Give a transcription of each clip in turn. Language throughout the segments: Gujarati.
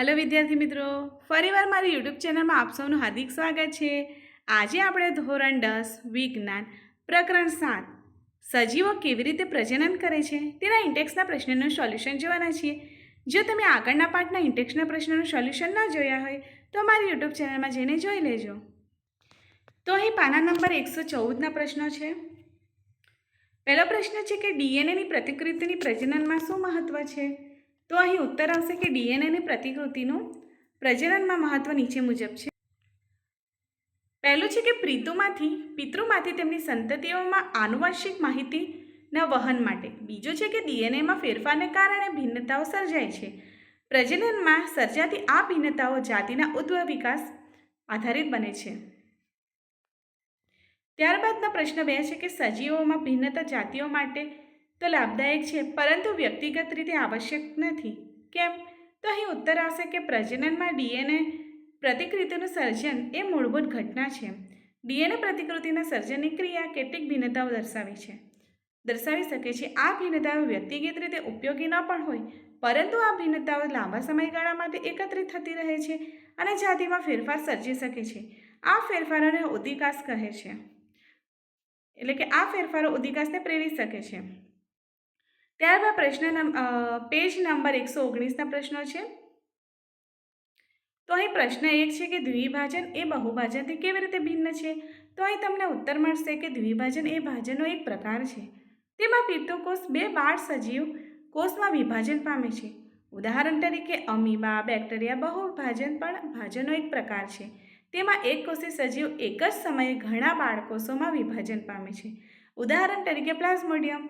હલો વિદ્યાર્થી મિત્રો, ફરીવાર મારી યુટ્યુબ ચેનલમાં આપ સૌનું હાર્દિક સ્વાગત છે. આજે આપણે ધોરણ દસ, વિજ્ઞાન, પ્રકરણ સાત, સજીવો કેવી રીતે પ્રજનન કરે છે, તેના ઇન્ટેક્સના પ્રશ્નનું સોલ્યુશન જોવાના છીએ. જો તમે આગળના પાઠના ઇન્ટેક્સના પ્રશ્નનું સોલ્યુશન ન જોયા હોય, તો મારી યુટ્યુબ ચેનલમાં જઈને જોઈ લેજો. તો અહીં પાના નંબર એકસો ચૌદના પ્રશ્નો છે. પહેલો પ્રશ્ન છે કે ડીએનએની પ્રતિકૃતિની પ્રજનનમાં શું મહત્ત્વ છે? તો અહીં ઉત્તર આવશે કે ડીએનએની પ્રતિકૃતિનું પ્રજનનમાં મહત્ત્વ નીચે મુજબ છે. પહેલું છે કે પ્રીતુમાંથી, પિતૃમાંથી તેમની સંતતિઓમાં આનુવંશિક માહિતીના વહન માટે. બીજું છે કે ડીએનએમાં ફેરફારને કારણે ભિન્નતાઓ સર્જાય છે. પ્રજનનમાં સર્જાતી આ ભિન્નતાઓ જાતિના ઉદ્ભવ વિકાસ આધારિત બને છે. ત્યારબાદનો પ્રશ્ન બે છે કે સજીવોમાં ભિન્નતા જાતિઓ માટે તો લાભદાયક છે, પરંતુ વ્યક્તિગત રીતે આવશ્યક નથી. કેમ? તો અહીં ઉત્તર આવશે કે પ્રજનનમાં ડીએનએ પ્રતિકૃતિનું સર્જન એ મૂળભૂત ઘટના છે. ડીએનએ પ્રતિકૃતિના સર્જનની ક્રિયા કેટલીક ભિન્નતાઓ દર્શાવે છે. દર્શાવી શકે છે, આ ભિન્નતાઓ વ્યક્તિગત રીતે ઉપયોગી ન પણ હોય, પરંતુ આ ભિન્નતાઓ લાંબા સમયગાળા માટે એકત્રિત થતી રહે છે અને જાતિમાં ફેરફાર સર્જી શકે છે. આ ફેરફારોને ઉદિકાસ કહે છે. એટલે કે આ ફેરફારો ઉદિકાસને પ્રેરી શકે છે. ત્યારબાદ પ્રશ્ન પેજ નંબર એકસો ઓગણીસના પ્રશ્નો છે. તો અહીં પ્રશ્ન એક છે કે દ્વિભાજન એ બહુભાજનથી કેવી રીતે ભિન્ન છે? તો અહીં તમને ઉત્તર મળશે કે દ્વિભાજન એ ભાજનનો એક પ્રકાર છે. તેમાં પિત્તકોષ બે બાળ સજીવ કોષમાં વિભાજન પામે છે. ઉદાહરણ તરીકે અમીબા, બેક્ટેરિયા બહુભાજન પણ ભાજનનો એક પ્રકાર છે. તેમાં એક કોષી સજીવ એક જ સમયે ઘણા બાળકોષોમાં વિભાજન પામે છે. ઉદાહરણ તરીકે પ્લાઝ્મોડિયમ.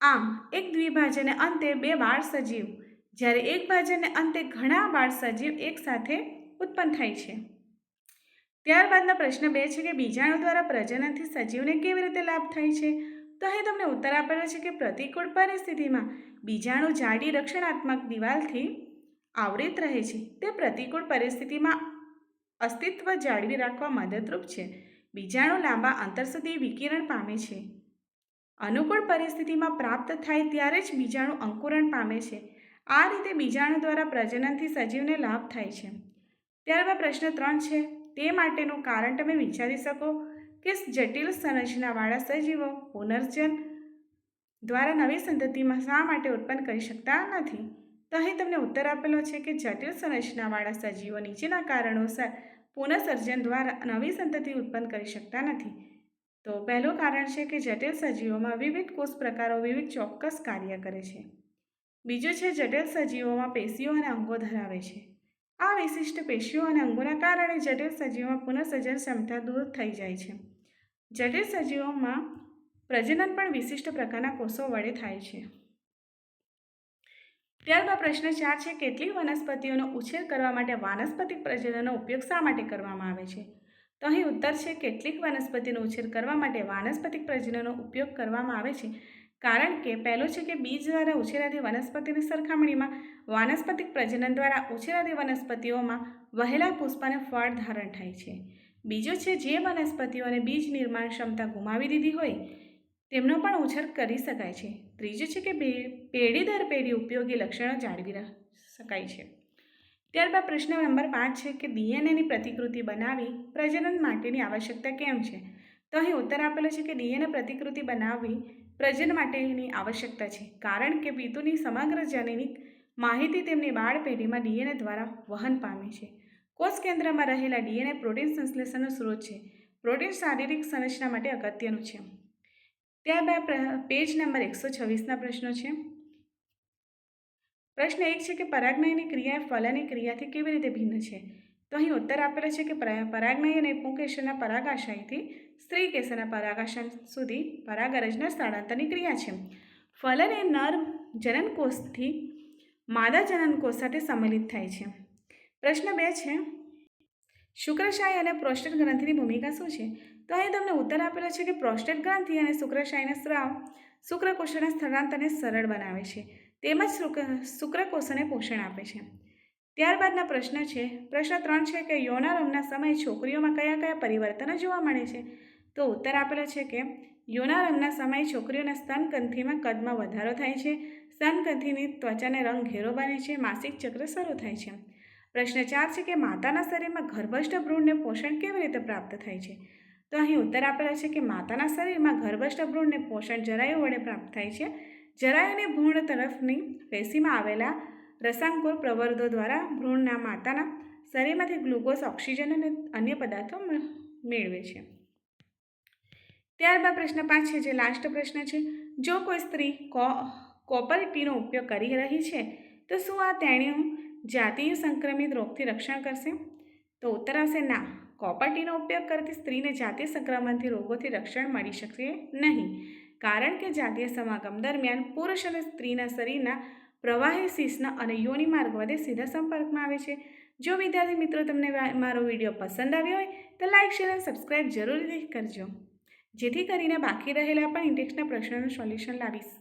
આમ, એક દ્વિભાજને અંતે બે બાળ સજીવ. જ્યારે એક ભાજને અંતે ઘણા બાળ સજીવ એકસાથે ઉત્પન્ન થાય છે. ત્યારબાદનો પ્રશ્ન બે છે કે બીજાણુ દ્વારા પ્રજનનથી સજીવને કેવી રીતે લાભ થાય છે? તો અહીં તમને ઉત્તર આપેલો છે કે પ્રતિકૂળ પરિસ્થિતિમાં બીજાણુ જાડી રક્ષણાત્મક દિવાલથી આવરિત રહે છે. તે પ્રતિકૂળ પરિસ્થિતિમાં અસ્તિત્વ જાળવી રાખવા મદદરૂપ છે. બીજાણુ લાંબા અંતર સુધી વિકિરણ પામે છે. અનુકૂળ પરિસ્થિતિમાં પ્રાપ્ત થાય ત્યારે જ બીજાણુ અંકુરણ પામે છે. આ રીતે બીજાણુ દ્વારા પ્રજનનથી સજીવને લાભ થાય છે. ત્યારબાદ પ્રશ્ન ત્રણ છે. તે માટેનું કારણ તમે વિચારી શકો કે જટિલ સંરચનાવાળા સજીવો પુનર્જન દ્વારા નવી સંતતિમાં શા માટે ઉત્પન્ન કરી શકતા નથી? તો અહીં તમને ઉત્તર આપેલો છે કે જટિલ સંરચનાવાળા સજીવો નીચેના કારણોસર પુનઃસર્જન દ્વારા નવી સંતતિ ઉત્પન્ન કરી શકતા નથી. તો પહેલું કારણ છે કે જટિલ સજીવોમાં વિવિધ કોષ પ્રકારો વિવિધ ચોક્કસ કાર્ય કરે છે. બીજું છે જટિલ સજીવોમાં પેશીઓ અને અંગો ધરાવે છે. આ વિશિષ્ટ પેશીઓ અને અંગોના કારણે જટિલ સજીવોમાં પુનઃસર્જન ક્ષમતા દૂર થઈ જાય છે. જટિલ સજીવોમાં પ્રજનન પણ વિશિષ્ટ પ્રકારના કોષો વડે થાય છે. ત્યારબાદ પ્રશ્ન ચાર છે કેટલીક વનસ્પતિઓનો ઉછેર કરવા માટે વાનસ્પતિક પ્રજનનનો ઉપયોગ શા માટે કરવામાં આવે છે? તો અહીં ઉત્તર છે, કેટલીક વનસ્પતિનો ઉછેર કરવા માટે વાનસ્પતિક પ્રજનનનો ઉપયોગ કરવામાં આવે છે. કારણ કે પહેલું છે કે બીજ દ્વારા ઉછેરાતી વનસ્પતિની સરખામણીમાં વાનસ્પતિક પ્રજનન દ્વારા ઉછેરાતી વનસ્પતિઓમાં વહેલા પુષ્પ અને ફળ ધારણ થાય છે. બીજું છે, જે વનસ્પતિઓને બીજ નિર્માણ ક્ષમતા ગુમાવી દીધી હોય, તેમનો પણ ઉછેર કરી શકાય છે. ત્રીજું છે કે પેઢી દર પેઢી ઉપયોગી લક્ષણો જાળવી શકાય છે. ત્યારબાદ પ્રશ્ન નંબર પાંચ છે કે ડીએનએની પ્રતિકૃતિ બનાવી પ્રજનન માટેની આવશ્યકતા કેમ છે? તો અહીં ઉત્તર આપેલો છે કે ડીએનએ પ્રતિકૃતિ બનાવવી પ્રજનન માટેની આવશ્યકતા છે, કારણ કે પિતુની સમગ્ર જનીનિક માહિતી તેમની બાળ પેઢીમાં ડીએનએ દ્વારા વહન પામે છે. કોષ કેન્દ્રમાં રહેલા ડીએનએ પ્રોટીન સંશ્લેષણનો સ્ત્રોત છે. પ્રોટીન શારીરિક સંરચના માટે અગત્યનું છે. ત્યારબાદ પેજ નંબર એકસો છવ્વીસના પ્રશ્નો છે. પ્રશ્ન એક છે કે પરાગનયની ક્રિયા ફલની ક્રિયાથી કેવી રીતે ભિન્ન છે? તો અહીં ઉત્તર આપેલો છે કે પરાગનય અને પુંકેશરના પરાગાશયથી સ્ત્રી કેસરના પરાગાશય સુધી પરાગરજના સ્થળાંતરની ક્રિયા છે. ફલન એ નર જનનકોષથી માદા જનનકોષ સાથે સંમેલિત થાય છે. પ્રશ્ન બે છે, શુક્રશાહી અને પ્રોસ્ટેટ ગ્રંથિની ભૂમિકા શું છે? તો અહીં તમને ઉત્તર આપેલો છે કે પ્રોસ્ટેટ ગ્રંથિ અને શુક્રશાયના સ્રાવ શુક્રકોષના સ્થળાંતરને સરળ બનાવે છે. તેમજ શુક્રકોષને પોષણ આપે છે. ત્યારબાદના પ્રશ્ન છે, પ્રશ્ન ત્રણ છે કે યોનારમના સમયે છોકરીઓમાં કયા કયા પરિવર્તનો જોવા મળે છે? તો ઉત્તર આપેલો છે કે યોનારમના સમયે છોકરીઓના સ્તનગ્રંથિમાં કદમાં વધારો થાય છે. સ્તનગ્રંથિની ત્વચાને રંગ ઘેરો બને છે, માસિક ચક્ર શરૂ થાય છે. પ્રશ્ન ચાર છે કે માતાના શરીરમાં ગર્ભસ્થ ભ્રૂણને પોષણ કેવી રીતે પ્રાપ્ત થાય છે? તો અહીં ઉત્તર આપેલો છે કે માતાના શરીરમાં ગર્ભસ્થ ભ્રૂણને પોષણ જરાયુ વડે પ્રાપ્ત થાય છે. જરાયુને ભ્રૂણ તરફની પેશીમાં આવેલા રસાંકુર પ્રવર્ધો દ્વારા ભ્રૂણના માતાના શરીરમાંથી ગ્લુકોઝ, ઓક્સિજન અને અન્ય પદાર્થો મેળવે છે. ત્યારબાદ પ્રશ્ન પાંચ છે, જે લાસ્ટ પ્રશ્ન છે, જો કોઈ સ્ત્રી કોપર ટીનો ઉપયોગ કરી રહી છે, તો શું આ તેણીનું જાતીય સંક્રમિત રોગથી રક્ષણ કરશે? તો ઉત્તર આવશે ના. કોપર ટીનો ઉપયોગ કરતી સ્ત્રીને જાતીય સંક્રમણથી રોગોથી રક્ષણ મળી શકશે નહીં. કારણ કે જાતીય સમાગમ દરમિયાન પુરુષ અને સ્ત્રીના શરીરના પ્રવાહી શિષ્ણ અને યોનિ માર્ગ વડે સીધા સંપર્કમાં આવે છે. જો વિદ્યાર્થી મિત્રો તમને મારો વીડિયો પસંદ આવ્યો હોય, તો લાઇક શેર અને સબસ્ક્રાઈબ જરૂરથી કરજો. જેથી કરીને બાકી રહેલા પણ ઇન્ટેક્સના પ્રશ્નોનું સોલ્યુશન લાવીશ.